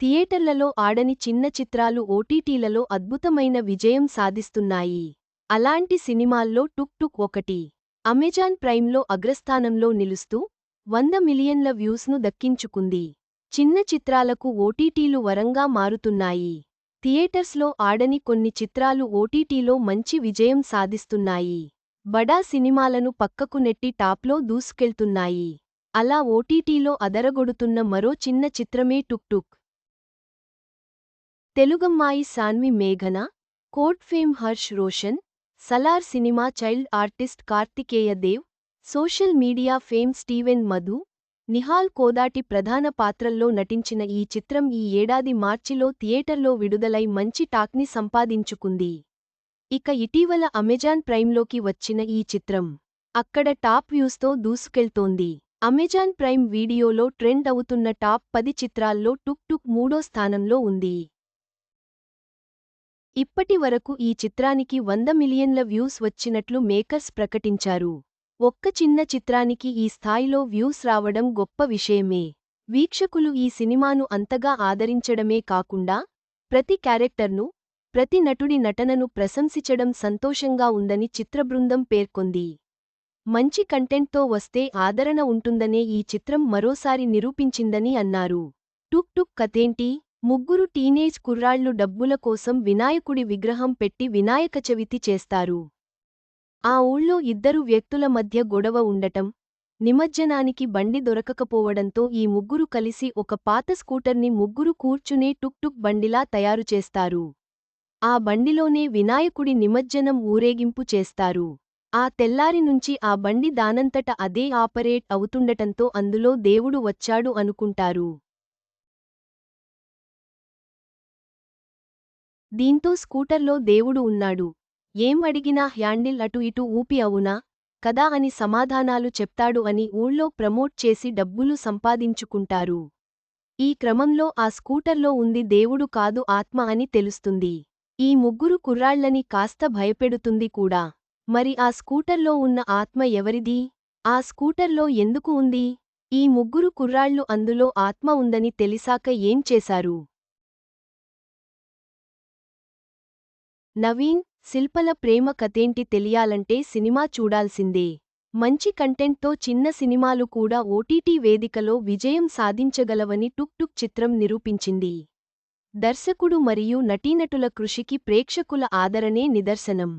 థియేటర్లలో ఆడని చిన్న చిత్రాలు ఓటీటీలలో అద్భుతమైన విజయం సాధిస్తున్నాయి. అలాంటి సినిమాల్లో టుక్ టుక్ ఒకటి. అమెజాన్ ప్రైమ్లో అగ్రస్థానంలో నిలుస్తూ వంద మిలియన్ల వ్యూస్ను దక్కించుకుంది. చిన్న చిత్రాలకు ఓటీటీలు వరంగా మారుతున్నాయి. థియేటర్స్లో ఆడని కొన్ని చిత్రాలు ఓటీటీలో మంచి విజయం సాధిస్తున్నాయి. బడా సినిమాలను పక్కకు నెట్టి టాప్లో దూసుకెళ్తున్నాయి. అలా ఓటీటీలో అదరగొడుతున్న మరో చిన్న చిత్రమే టుక్ టుక్. తెలుగమ్మాయి సాన్వి మేఘన court fame Harsh Roshan Salaar cinema child artist Karthikeya Dev social media fame Steven Madhu Nihal Kodati ప్రధాన పాత్రల్లో నటించిన ఈ చిత్రం ఈ ఏడాది మార్చిలో థియేటర్లో విడుదలై మంచి టాక్ని సంపాదించుకుంది. ఇక ఇటీవల అమెజాన్ ప్రైమ్లోకి వచ్చిన ఈ చిత్రం అక్కడ టాప్ వ్యూస్తో దూసుకెళ్తోంది. అమెజాన్ ప్రైమ్ వీడియోలో ట్రెండ్ అవుతున్న టాప్ పది చిత్రాల్లో టుక్ టుక్ మూడో స్థానంలో ఉంది. ఇప్పటి వరకు ఈ చిత్రానికి వంద మిలియన్ల వ్యూస్ వచ్చినట్లు మేకర్స్ ప్రకటించారు. ఒక్క చిన్న చిత్రానికి ఈ స్థాయిలో వ్యూస్ రావడం గొప్ప విషయమే. వీక్షకులు ఈ సినిమాను అంతగా ఆదరించడమే కాకుండా ప్రతి క్యారెక్టర్ను ప్రతి నటుడి నటనను ప్రశంసించడం సంతోషంగా ఉందని చిత్రబృందం పేర్కొంది. మంచి కంటెంట్తో వస్తే ఆదరణ ఉంటుందనే ఈ చిత్రం మరోసారి నిరూపించిందని అన్నారు. టుక్ టుక్ కథేంటి? ముగ్గురు టీనేజ్ కుర్రాళ్ళు డబ్బుల కోసం వినాయకుడి విగ్రహం పెట్టి వినాయక చవితి చేస్తారు. ఆ ఊళ్ళో ఇద్దరు వ్యక్తుల మధ్య గొడవ ఉండటం నిమజ్జనానికి బండి దొరకకపోవడంతో ఈ ముగ్గురు కలిసి ఒక పాత స్కూటర్ని ముగ్గురు కూర్చునే టుక్ టుక్ బండిలా తయారుచేస్తారు ఆ బండిలోనే వినాయకుడి నిమజ్జనం ఊరేగింపు చేస్తారు. ఆ తెల్లారి నుంచి ఆ బండి దానంతట అదే ఆపరేట్ అవుతుండటంతో అందులో దేవుడు వచ్చాడు అనుకుంటారు. దీంతో స్కూటర్లో దేవుడు ఉన్నాడు. ఏం అడిగినా హ్యాండిల్ అటు ఇటు ఊపి అవునా? కదా అని సమాధానాలు చెప్తాడు అని ఊళ్ళో ప్రమోట్ చేసి డబ్బులు సంపాదించుకుంటారు. ఈ క్రమంలో ఆ స్కూటర్లో ఉంది దేవుడు కాదు ఆత్మ అని తెలుస్తుంది. ఈ ముగ్గురు కుర్రాళ్ళని కాస్త భయపెడుతుంది కూడా. మరి ఆ స్కూటర్లో ఉన్న ఆత్మ ఎవరిది? ఆ స్కూటర్లో ఎందుకు ఉంది? ఈ ముగ్గురు కుర్రాళ్ళు అందులో ఆత్మ ఉందని తెలిసాక ఏం చేశారు? నవీన్ శిల్పల ప్రేమ కథేంటి తెలియాలంటే సినిమా చూడాల్సిందే. మంచి కంటెంట్తో చిన్న సినిమాలు కూడా ఓటీటీ వేదికలో విజయం సాధించగలవని టుక్ టుక్ చిత్రం నిరూపించింది. దర్శకుడు మరియు నటీనటుల కృషికి ప్రేక్షకుల ఆదరణే నిదర్శనం.